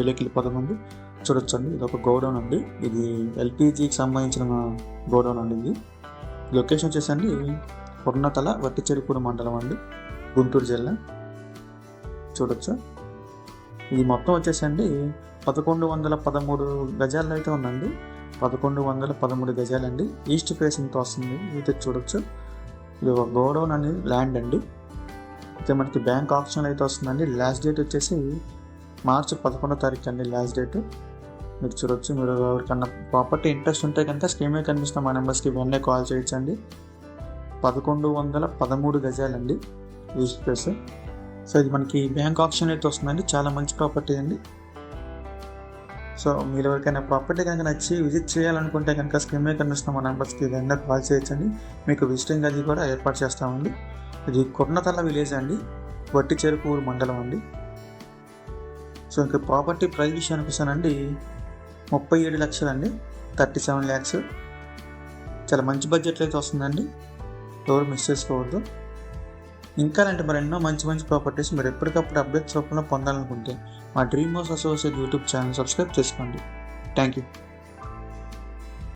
వేలోకి చూడొచ్చు చూడొచ్చండి. ఇది ఒక గోడౌన్ అండి. ఇది ఎల్పిజికి సంబంధించిన గోడౌన్ అండి ఇది. లొకేషన్ వచ్చేసండి. పొన్నతల వట్టిచెరుకూరు మండలం అండి. గుంటూరు జిల్లా. చూడొచ్చు? ఇది మొత్తం వచ్చేసండి. పదకొండు వందల పదమూడు గజాలు అయితే ఉందండి. పదకొండు వందల పదమూడు గజాలండి. ఈస్ట్ ఫేసింగ్తో వస్తుంది. ఇది చూడొచ్చు. ఇది ఒక గోడౌన్ అనేది ల్యాండ్ అండి. అయితే మనకి బ్యాంక్ ఆప్షన్ అయితే వస్తుందండి. లాస్ట్ డేట్ వచ్చేసి మార్చి పదకొండో తారీఖు అండి లాస్ట్ డేట్ మీరు చూడొచ్చు మీరు ఎవరికన్నా ప్రాపర్టీ ఇంట్రెస్ట్ ఉంటే కనుక స్కీమే కనిపిస్తున్న మా నెంబర్స్కి వెంటనే కాల్ చేయొచ్చండి. పదకొండు వందల పదమూడు గజాలండి ఈస్ట్ ఫేస్ సో ఇది మనకి బ్యాంక్ ఆప్షన్ అయితే వస్తుందండి. చాలా మంచి ప్రాపర్టీ అండి. సో మీరు ఎవరికైనా ప్రాపర్టీ కనుక నచ్చి విజిట్ చేయాలనుకుంటే కనుక స్క్రీన్ మీద కనిపిస్తున్న మా నెంబర్స్కి వెంటనే కాల్ చేయొచ్చండి. మీకు విజిటింగ్ అది కూడా ఏర్పాటు చేస్తామండి. ఇది కొన్నతల్ల విలేజ్ అండి. వట్టి చెరుకూరు మండలం అండి. సో ఇంకా ప్రాపర్టీ ప్రైస్ విషయానికి వస్తానండి ముప్పై ఏడు లక్షలండి. Thirty seven lakhs. చాలా మంచి బడ్జెట్లో అయితే వస్తుందండి. ఎవరు మిస్ చేసుకోవద్దు. ఇంకా అలాంటి మరి ఎన్నో మంచి మంచి ప్రాపర్టీస్ మీరు ఎప్పటికప్పుడు అప్డేట్స్ రూపంలో పొందాలనుకుంటే మా dream house associate YouTube channel subscribe చేసుకోండి. Thank you.